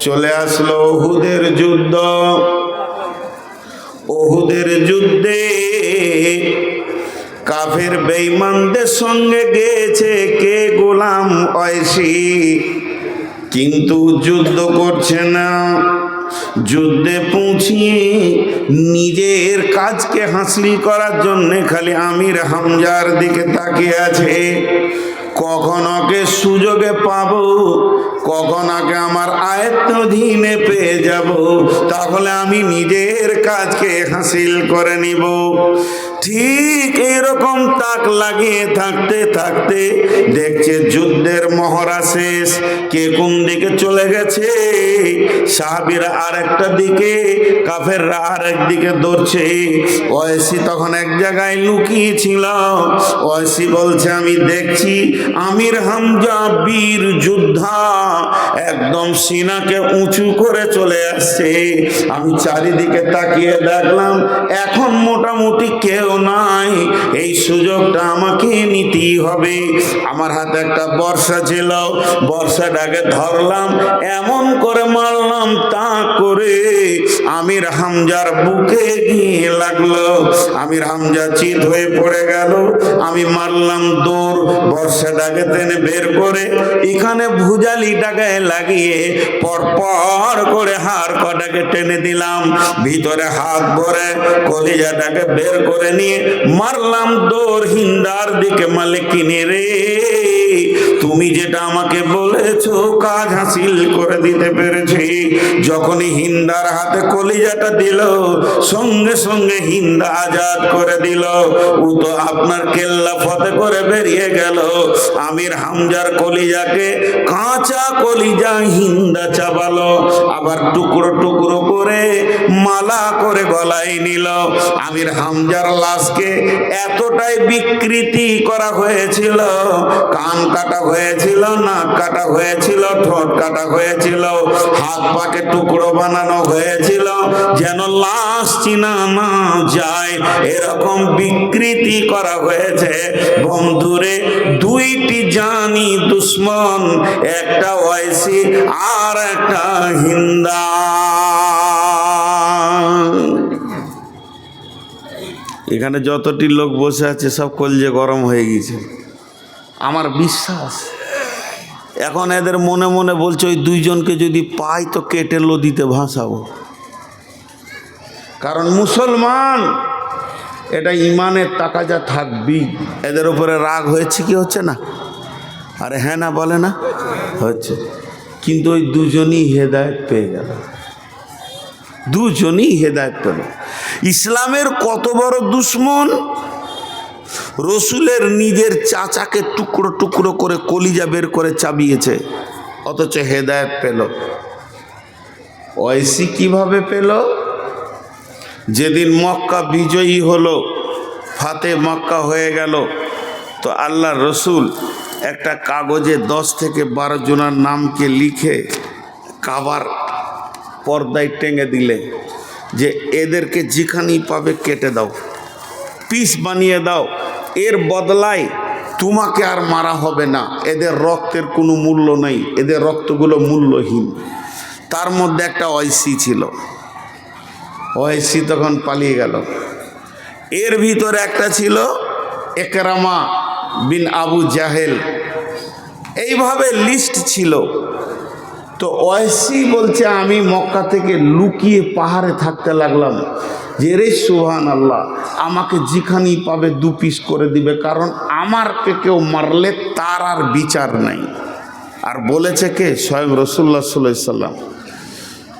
চলে আসলো ওহুদের যুদ্ধ। ওহুদের যুদ্ধে কাফের বেঈমানদের সঙ্গে গেছে কে গোলাম ঐশী? কিন্তু যুদ্ধ করছে না। যুদ্ধে পৌঁছিয়ে নিজের কাজকে হাসিল করার জন্য খালি আমির হামজার দিকে তাকিয়ে আছে। কখন ওকে সুযোগে পাব? কখন ওকে আমার আয়ত্তধীনে পেয়ে যাব? তাহলে আমি নিজের কাজকে হাসিল করে নিব। ঠিক এরকম তাক লাগিয়ে থাকতে থাকতে দেখছে যুদ্ধের মহড়া শেষ। কে কোন দিকে চলে গেছে? সাহাবিরা আর একটা দিকে, কাফেররা আর একদিকে দৌড়ছে। ওয়েসি তখন এক জায়গায় লুকিয়ে ছিল। ওয়েসি বলছে, আমি দেখছি আমির হামজা বীর যোদ্ধা একদম সিনাকে উঁচু করে চলে আসছে। আমি চারিদিকে তাকিয়ে দেখলাম, এখন মোটামুটি কেউ নাই। এই সুযোগটা আমাকে নিতেই হবে। আমার হাতে একটা বর্ষা ছিল, বর্ষাটাকে ধরলাম, এমন করে মারলাম তা করে আমির হামজার বুকে গিয়ে লাগল। আমির হামজা চিত হয়ে পড়ে গেল, আমি মারলাম দৌড় টেনে বের করে এখানে ভুজালিটাকে লাগিয়ে পরপর করে হাড় কটাকে টেনে দিলাম। ভিতরে হাত ভরে কলিজাটাকে বের করে নিয়ে মারলাম দৌড় হিন্দার দিকে মালিকিনে রে। তুমি যেটা আমাকে বলেছ, কাজ হাসিল করে দিতে পেরেছি। যখনই হিন্দার হাতে কলিজাটা দিল, সঙ্গে সঙ্গে হিন্দা আজাদ করে দিল। ও তো আপনার কেল্লা ফতে করে বেরিয়ে গেল। আমির হামজার কলিজাকে কাঁচা কলিজা হিন্দা চাবালো, আবার টুকরো টুকরো করে মালা করে গলায় নিল। আমির হামজার লাশকে এতটাই বিকৃতি করা হয়েছিল, কান কাটা হয়েছিল, নাক কাটা হয়েছিল, ঠোঁট কাটা হয়েছিল, হাত পাকে টুকরো বানানো হয়েছিল, যেন লাশ চিনা না যায়। এরকম বিকৃতি করা হয়েছে। বন্ধুরে, দুইটি জানি দুশ্মন, একটা ওয়াইসি আর একটা হিন্দা। এখানে যতটি লোক বসে আছে, সব কলজে গরম হয়ে গেছে আমার বিশ্বাস। এখন এদের মনে মনে বলছে, ওই দুইজনকে যদি পাই তো কেটে লদিতে ভাসাবো। কারণ মুসলমান, এটা ইমানের টাকা যা থাকবি। এদের উপরে রাগ হয়েছে কি হচ্ছে না? আরে হ্যাঁ না, বলে না, হচ্ছে। কিন্তু ওই দুজনই হেদায়ত পেয়ে গেল। দুজনই হেদায়ত পেল। ইসলামের কত বড় দুশ্মন রসুলের নিজের চাচাকে টুকরো টুকরো করে কলিজা বের করে চাবিয়েছে। অথচ হেদায়ত পেল। ঐসি কীভাবে পেল? যেদিন মক্কা বিজয়ী হলো, ফাতে মক্কা হয়ে গেল, তো আল্লাহ রসুল একটা কাগজে দশ থেকে বারো জনের নামকে লিখে কাবার পর্দায় টেঙে দিলে যে এদেরকে যেখানেই পাবে কেটে দাও, পিস বানিয়ে দাও এর বদলায় তোমাকে আর মারা হবে না। এদের রক্তের কোনো মূল্য নেই। এদের রক্তগুলো মূল্যহীন। তার মধ্যে একটা ঐসি ছিল। ঐসি তখন পালিয়ে গেল। এর ভিতরে একটা ছিল একরামা বিন আবু জাহেল। এইভাবে লিস্ট ছিল। তো ওয়েসি বলছে, আমি মক্কা থেকে লুকিয়ে পাহাড়ে থাকতে লাগলাম। যে রে সুহান আল্লাহ আমাকে যেখানেই পাবে দু পিস করে দিবে, কারণ আমারকে কেউ মারলে তার আর বিচার নাই। আর বলেছে কে? স্বয়ং রসুল্লা সাল্লাম।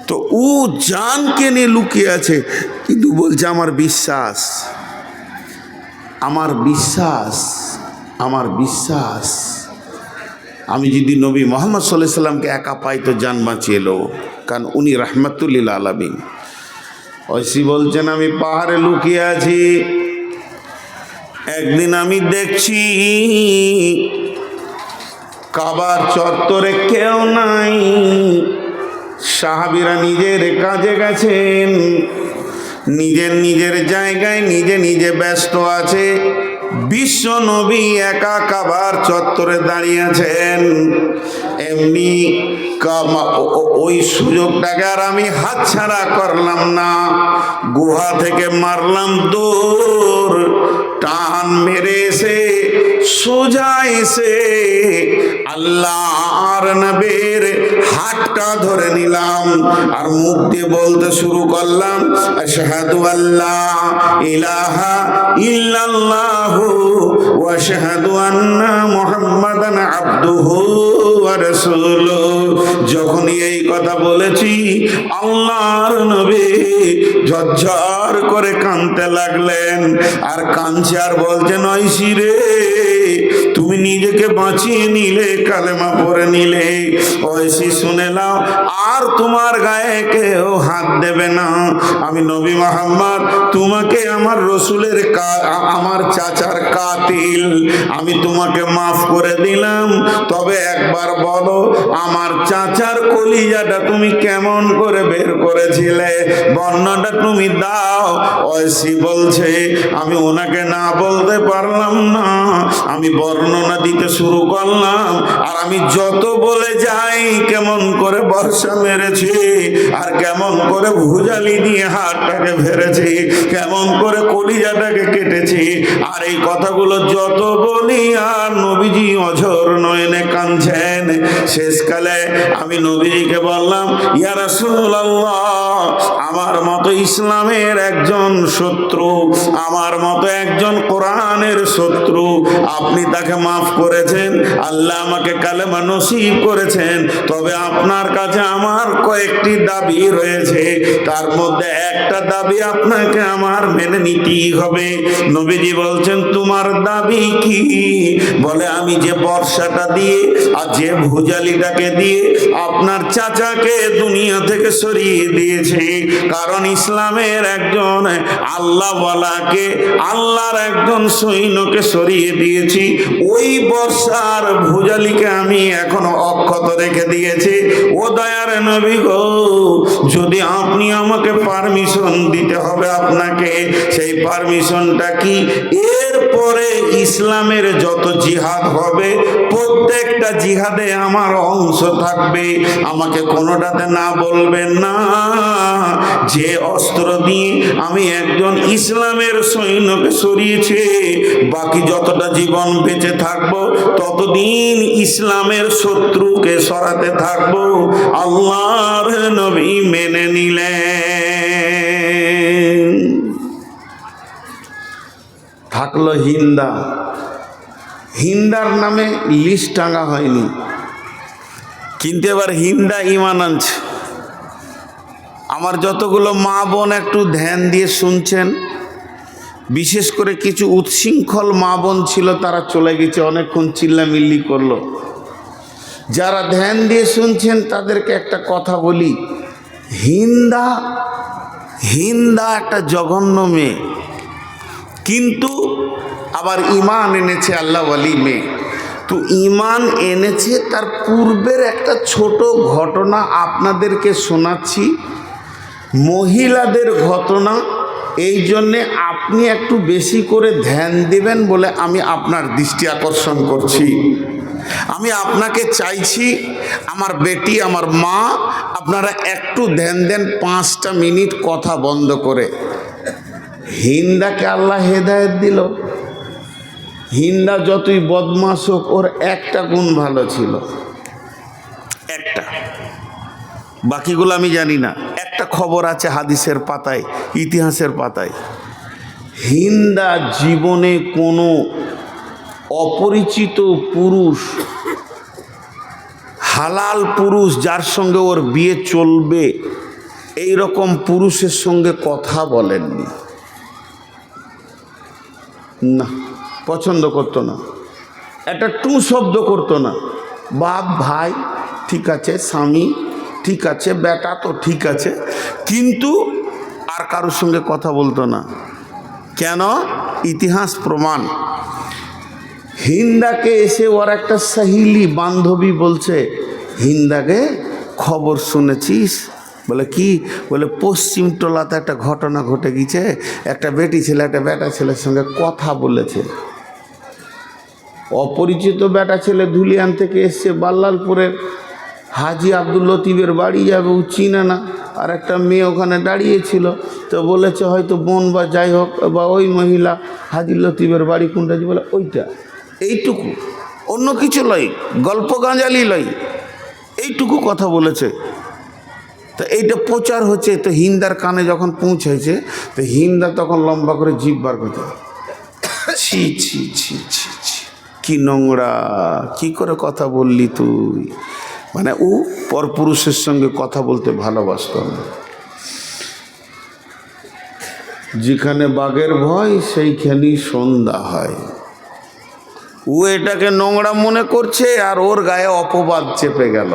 তো ও জানকে নিয়ে লুকিয়ে আছে, কিন্তু বলছে, আমার বিশ্বাস আমার বিশ্বাস আমার বিশ্বাস আমি যদি নবী মোহাম্মদ সাল্লাহ সাল্লামকে একা পাই তো জান বাঁচিয়ে এলো কারণ উনি রহমতুল্লিল আলমিন। ঐসি বলছেন, আমি পাহাড়ে লুকিয়ে আছি। একদিন আমি দেখছি কাবার চত্বরে কেউ নাই। সাহাবিরা নিজের কাজে গেছেন। নিজের নিজের জায়গায় নিজে নিজে ব্যস্ত আছে। বিশ্ব নবী একা কাবার চত্বরে দাঁড়িয়ে আছেন এমনি ওই সুযোগটাকে আর আমি হাতছাড়া করলাম না। গুহা থেকে মারলাম দূর। টান মেরে এসে, সোজা এসে আল্লাহর নবীর হাতটা ধরে নিলাম আর মুখ দিয়ে বলতে শুরু করলাম, আশহাদু আল্লাহ ইলাহা ইল্লাল্লাহু ওয়া আশহাদু আন্না মুহাম্মাদান আবদুহু ওয়া রাসূলুহু। যখনই এই কথা বলেছি, আল্লাহর নবী ঝরঝর করে কাঁদতে লাগলেন আর কাঁদছে আর বলছেন ঐশী রে নিজেকে বাঁচিয়ে নিলে, কালেমা পরে নিলে। ঐশী শুনে নাও, আর তোমার গায়ে কেউ হাত দেবে না। আমি নবী মোহাম্মদ, তোমাকে আমার রসুলের আমার চাচার কাতিল। আমি তোমাকে মাফ করে দিলাম। তবে একবার বলো, আমার চাচার কলিজাটা তুমি কেমন করে বের করেছিলে? বর্ণনা তুমি দাও। ঐশী বলছে, আমি ওনাকে না বলতে পারলাম না। আমি বর্ণনা দিতে শুরু করলাম। আর আমি যত বলে যাই, কেমন করে বর্ষা মেরেছি, আর কেমন করে ভুজালি দিয়ে হাতটাকে ভেড়েছি, কেমন করে কলিজাটাকে কেটেছি। আর এই কথাগুলো যত বলি, আর নবীজি অঝর নয়নে কাঁদছেন। শেষকালে আমি নবীজিকে বললাম, ইয়া রাসূলুল্লাহ, আমার মতো ইসলামের একজন শত্রু, আমার মতো একজন কোরআনের শত্রু, আপনি তাকে মাফ করেছেন, আল্লাহ আমাকে কালেমা নসিব করেছেন, তবে আপনার কাছে আমার কয়েকটি দাবি রয়েছে, তার মধ্যে একটা দাবি আপনাকে আমার মেনে নিতেই হবে। নবীজি বলছেন, তোমার দাবি কি? বলে, আমি যে বর্ষাটা দিয়ে আর যে ভুজালিটাকে দিয়ে আপনার চাচাকে দুনিয়া থেকে সরিয়ে দিয়েছে, কারণ ইসলামের একজন আল্লাহওয়ালাকে, আল্লাহর একজন সৈন্যকে সরিয়ে দিয়েছি, ওই বর্ষার ভুজালিকে আমি এখনও অক্ষত রেখে দিয়েছি। ও দয়ার নবী গো, যদি আপনি আমাকে পারমিশন দিতে হবে আপনাকে, সেই পারমিশনটা কি? এরপরে ইসলামের যত জিহাদ হবে, প্রত্যেকটা জিহাদে আমার অংশ থাকবে। আমাকে কোনোটাতে না বলবেন না। যে অস্ত্র দিয়ে আমি একজন ইসলামের সৈন্যকে সরিয়েছি, বাকি যতটা জীবন বেঁচে থাকব, ততদিন ইসলামের শত্রুকে সরাতে থাকব। আল্লাহর নবী মেনে নিলেন। থাকল হিন্দা। হিন্দার নামে লিস্ট টাঙা হয়নি। কিন্তু এবার হিন্দা ইমান আনছে। আমার যতগুলো মা বোন একটু ধ্যান দিয়ে শুনছেন বিশেষ করে কিছু উৎশৃঙ্খল মা বোন ছিল, তারা চলে গেছে, অনেকক্ষণ চিল্লামিল্লি করল। যারা ধ্যান দিয়ে শুনছেন, তাদেরকে একটা কথা বলি। হিন্দা হিন্দা একটা জঘন্য মেয়ে। কিন্তু আবার ইমান এনেছে, আল্লাহ আলী মেয়ে। তো ইমান এনেছে, তার পূর্বের একটা ছোট ঘটনা আপনাদেরকে শোনাচ্ছি। মহিলাদের ঘটনা এই জন্যে আপনি একটু বেশি করে ধ্যান দেবেন বলে আমি আপনার দৃষ্টি আকর্ষণ করছি। আমি আপনাকে চাইছি, আমার বেটি, আমার মা, আপনারা একটু ধ্যান দেন, পাঁচটা মিনিট কথা বন্ধ করে। হিন্দাকে আল্লাহ হেদায়েত দিল। হিন্দা যতই বদমাস হোক, ওর একটা গুণ ভালো ছিল। একটা। বাকিগুলো আমি জানি না। একটা খবর আছে হাদিসের পাতায়, ইতিহাসের পাতায়। হিন্দা জীবনে কোনো অপরিচিত পুরুষ, হালাল পুরুষ যার সঙ্গে ওর বিয়ে চলবে এই রকম পুরুষের সঙ্গে কথা বলেননি। না, পছন্দ করতো না। একটা টু শব্দ করতো না। বাপ, ভাই, ঠিক আছে, স্বামী ঠিক আছে বেটা তো ঠিক আছে, কিন্তু আর কারোর সঙ্গে কথা বলতো না। কেন? ইতিহাস প্রমাণ। হিন্দাকে এসে ওর একটা সাহিলি বান্ধবী বলছে, হিন্দাকে খবর শুনেছিস? বলে, কি? বলে, পশ্চিম টোলাতে একটা ঘটনা ঘটে গেছে, একটা বেটি ছেলে, একটা বেটা ছেলের সঙ্গে কথা বলেছে। অপরিচিত বেটা ছেলে ধুলিয়ান থেকে এসছে বাল্লালপুরের। হাজি আব্দুল লতিফের বাড়ি যাবে, ও চিনে না। আর একটা মেয়ে ওখানে দাঁড়িয়েছিল, তো বলেছে হয়তো বোন বা যাই হোক, বা ওই মহিলা হাজি লতিফের বাড়ি কোনটা বলে, ওইটা। এইটুকু। অন্য কিছু লয় গল্প গাঁজালি লয় এইটুকু কথা বলেছে। তো এইটা প্রচার হচ্ছে, তো হিন্দার কানে যখন পৌঁছেছে, তো হিন্দা তখন লম্বা করে জিভ বার করতে ছি ছি ছি ছি ছি। কি নোংরা, কি করে কথা বললি তুই? মানে ও পরপুরুষের সঙ্গে কথা বলতে ভালোবাসত না। যেখানে বাঘের ভয়, সেইখানেই সন্ধ্যা হয়। ও এটাকে নোংরা মনে করছে আর ওর গায়ে অপবাদ চেপে গেল।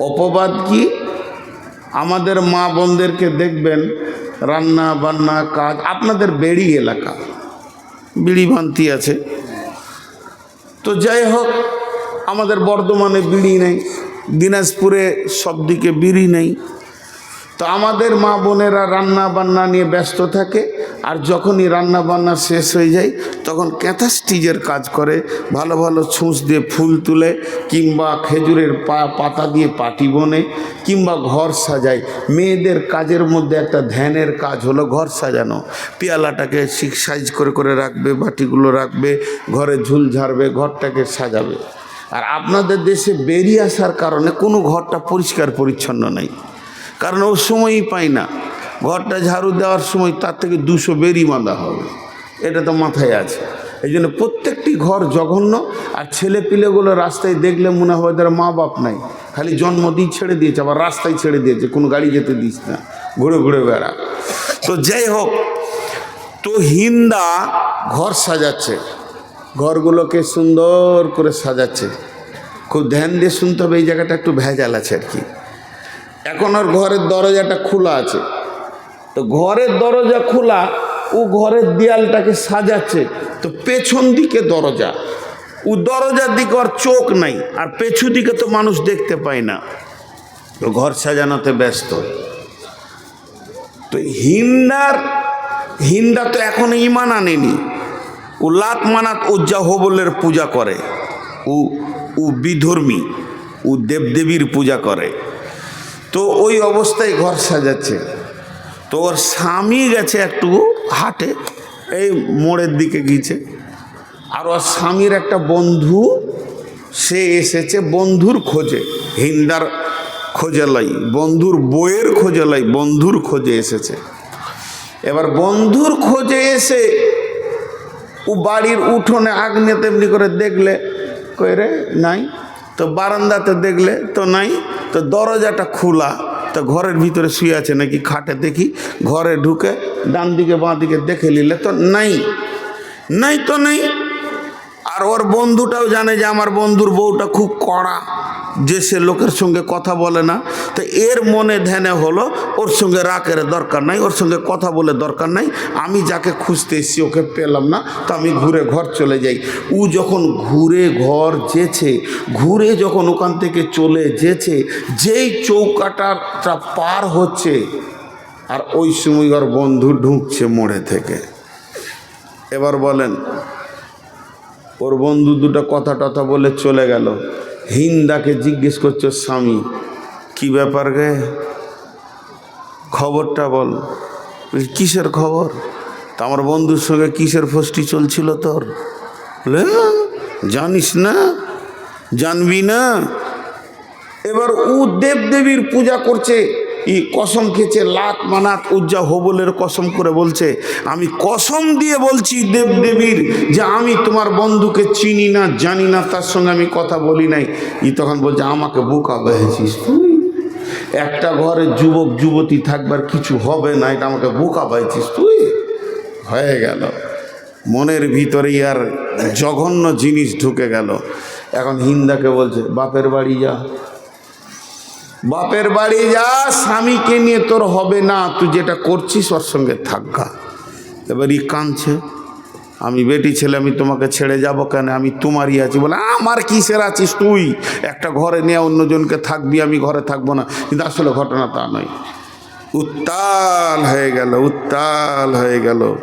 অপবাদ কি? আমাদের মা বোনদেরকে দেখবেন, রান্না বান্না, কাজ, আপনাদের বেড়ি এলাকা, বিড়ি ভান্তি আছে। তো যাই হোক আমাদের বর্ধমানে বিড়ি নেই, দিনাজপুরে সব দিকে বিড়ি নেই। তো আমাদের মা বোনেরা রান্না বান্না নিয়ে ব্যস্ত থাকে আর যখনই রান্না বান্না শেষ হয়ে যায়, তখন ক্যাথা স্টিজের কাজ করে, ভালো ভালো ছুঁচ দিয়ে ফুল তুলে কিংবা খেজুরের পাতা দিয়ে পাটি বনে কিংবা ঘর সাজায়। মেয়েদের কাজের মধ্যে একটা ধ্যানের কাজ হলো ঘর সাজানো। পেয়ালাটাকে ঠিক সাইজ করে করে রাখবে, বাটিগুলো রাখবে, ঘরে ঝুল ঝাড়বে, ঘরটাকে সাজাবে। আর আপনাদের দেশে বেরিয়ে আসার কারণে কোনো ঘরটা পরিষ্কার পরিচ্ছন্ন নেই। কারণ ও সময়ই পাই না। ঘরটা ঝাড়ু দেওয়ার সময় তার থেকে দুশো বেরি বাঁধা হবে। এটা তো মাথায় আছে। এই জন্য প্রত্যেকটি ঘর জঘন্য, আর ছেলে পিলেগুলো রাস্তায় দেখলে মনে হবে তার মা বাপ নাই। খালি জন্ম দিয়ে ছেড়ে দিয়েছে, আবার রাস্তায় ছেড়ে দিয়েছে। কোনো গাড়ি যেতে দিস না। ঘুরে ঘুরে বেড়া। তো যাই হোক, তো হিন্দা ঘর সাজাচ্ছে। ঘরগুলোকে সুন্দর করে সাজাচ্ছে। খুব ধ্যান দিয়ে শুনতে হবে, এই জায়গাটা একটু ভেজাল আছে আর কি। এখন ওর ঘরের দরজাটা খোলা আছে। তো ঘরের দরজা খোলা, ও ঘরের দেয়ালটাকে সাজাচ্ছে। তো পেছন দিকে দরজা। ও দরজার দিকে ওর চোখ নাই, আর পেছু দিকে তো মানুষ দেখতে পায় না। তো ঘর সাজানোতে ব্যস্ত। তো হিন্দার, হিন্দা তো এখন ইমান আনেনি। ও লাত মানাত উজ্জা হবলের পূজা করে ও ও বিধর্মী ও দেবদেবীর পূজা করে। তো ওই অবস্থায় ঘর সাজাচ্ছে। তো ওর স্বামী গেছে একটু হাটে, এই মোড়ের দিকে গিয়েছে। আর ওর স্বামীর একটা বন্ধু, সে এসেছে বন্ধুর খোঁজে, হিন্দার খোঁজে লাই বন্ধুর বইয়ের খোঁজে লাই বন্ধুর খোঁজে এসেছে। এবার বন্ধুর খোঁজে এসে ও বাড়ির উঠোনে আগ্নে তেমনি করে দেখলে, কই রে, নাই? তো বারান্দাতে দেখলে তো নাই, তো দরজাটা খোলা, তো ঘরের ভিতরে শুয়ে আছে নাকি খাটে দেখি, ঘরে ঢুকে ডান দিকে বাঁ দিকে দেখে নিলে তো নাই। নাই তো নেই। আর ওর বন্ধুটাও জানে যে আমার বন্ধুর বউটা খুব কড়া। যে সে লোকের সঙ্গে কথা বলে না, তো এর মনে ধ্যানে হলো, ওর সঙ্গে রাকের দরকার নাই, ওর সঙ্গে কথা বলে দরকার নাই, আমি যাকে খুঁজতে এসেছি ওকে পেলাম না, তো আমি ঘুরে ঘর চলে যাই। ও যখন ঘুরে ঘর যেছে, ঘুরে যখন ওখান থেকে চলে যেছে, যেই চৌকাটাটা পার হচ্ছে, আর ওই সময় ওর বন্ধু ঢুকছে মোড়ে থেকে। এবার বলেন, ওর বন্ধু দুটো কথা টথা বলে চলে গেল। হিন্দাকে জিজ্ঞেস করছ স্বামী কি ব্যাপার গে? খবরটা বল। কিসের খবর? তা আমার বন্ধুর সঙ্গে কিসের ফষ্টি চলছিল তোর? বলে "হ্যাঁ, জানিস না জানবি না। এবার ও দেবদেবীর পূজা করছে। ই কসম খেয়েছে, লাত মানাত উজ্জা হবলের কসম করে বলছে, আমি কসম দিয়ে বলছি দেবদেবীর যে আমি তোমার বন্ধুকে চিনি না, জানি না, তার সঙ্গে আমি কথা বলি নাই। ই তখন বলছে, আমাকে বোকা বেহেছিস তুই। একটা ঘরে যুবক, যুবতী থাকবার কিছু হবে না, এটা আমাকে বোকা পাইছিস তুই। হয়ে গেল। মনের ভিতরেই আর জঘন্য জিনিস ঢুকে গেল। এখন হিন্দাকে বলছে, বাপের বাড়ি যা। বাপের বাড়ি যা, স্বামীকে নিয়ে তোর হবে না। তুই যেটা করছিস, ওর সঙ্গে থাকা এবার ই কাঁদছে। আমি বেটি ছেলে, আমি তোমাকে ছেড়ে যাব কেন? আমি তোমারই আছি বলে, আমার কিসের আছিস তুই? একটা ঘরে নিয়ে অন্যজনকে থাকবি, আমি ঘরে থাকব না। কিন্তু আসলে ঘটনা তা নয়। উত্তাল হয়ে গেল, উত্তাল হয়ে গেল।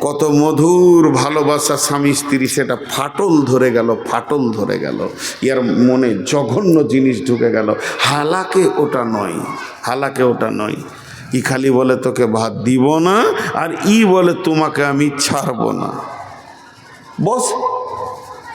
কত মধুর ভালোবাসা স্বামী স্ত্রী, সেটা ফাটল ধরে গেল, ফাটল ধরে গেল। ইয়ার মনে জঘন্য জিনিস ঢুকে গেল। হালাকে ওটা নয়, হালাকে ওটা নয়। ই খালি বলে, তোকে ভাত দিব না, আর ই বলে, তোমাকে আমি ছাড়বো না। বস,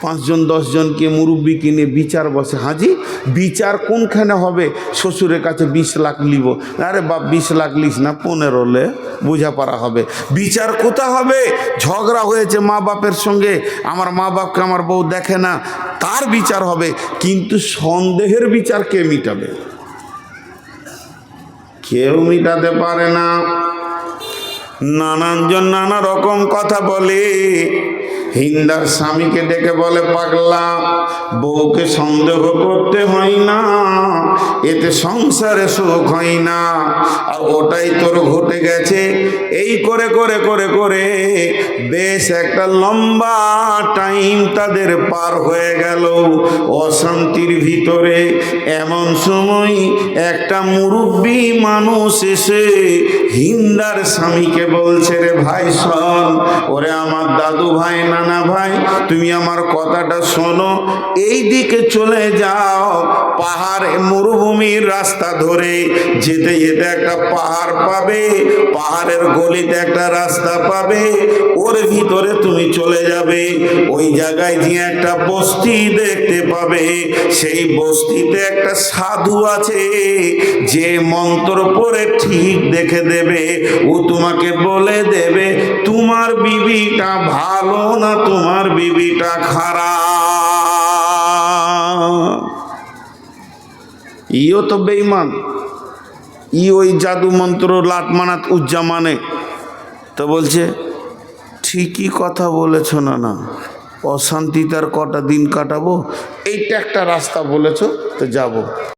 পাঁচজন দশজনকে মুরব্বী কিনে বিচার বসে হাজি বিচার কোনখানে হবে? শ্বশুরের কাছে বিশ লাখ লিব। আরে বাপ, বিশ লাখ লিস না, পনেরো লে বোঝাপড়া হবে। বিচার কোথা হবে? ঝগড়া হয়েছে মা বাপের সঙ্গে। আমার মা বাপকে আমার বউ দেখে না। তার বিচার হবে। কিন্তু সন্দেহের বিচার কে মিটাবে? কেউ মিটাতে পারে না। নানানজন নানা রকম কথা বলে। হিন্দার স্বামীকে ডেকে বলে, পাগলা, বউকে সন্দেহ করতে হয় না, এতে সংসারে সুখ হয় না, আর ওটাই তোর ঘটে গেছে। এই করে করে করে করে বেশ একটা লম্বা টাইম তাদের পার হয়ে গেল। অশান্তির ভিতরে এমন সময় একটা মুরব্বী মানুষ এসে হিন্দার স্বামীকে বলছে, রে ভাই, শোন, ওরে আমার দাদু ভাই নানা ভাই, তুমি আমার কথাটা শোনো। এই দিকে চলে যাও, পাহাড়ে মরুভূমির রাস্তা ধরে। যেতে যেতে একটা পাহাড় পাবে, পাহাড়ের গলিতে একটা রাস্তা পাবে, ওর ভিতরে তুমি চলে যাবে। ওই জায়গায় যে একটা বস্তি দেখতে পাবে। সেই বস্তিতে একটা সাধু আছে, যে মন্ত্র পড়ে ঠিক দেখে দেবে। ও তোমাকে বলে দেবে, তোমার বিবিটা ভালো না তোমার বিবিটা খারাপ। ইও তো বেইমান ই ওই জাদু মন্ত্র লাট মানাত উজ্জামানে। তো বলছে, ঠিকই কথা বলেছ না না অশান্তিতে আর কটা দিন কাটাবো, এইটা একটা রাস্তা বলেছ, তো যাব।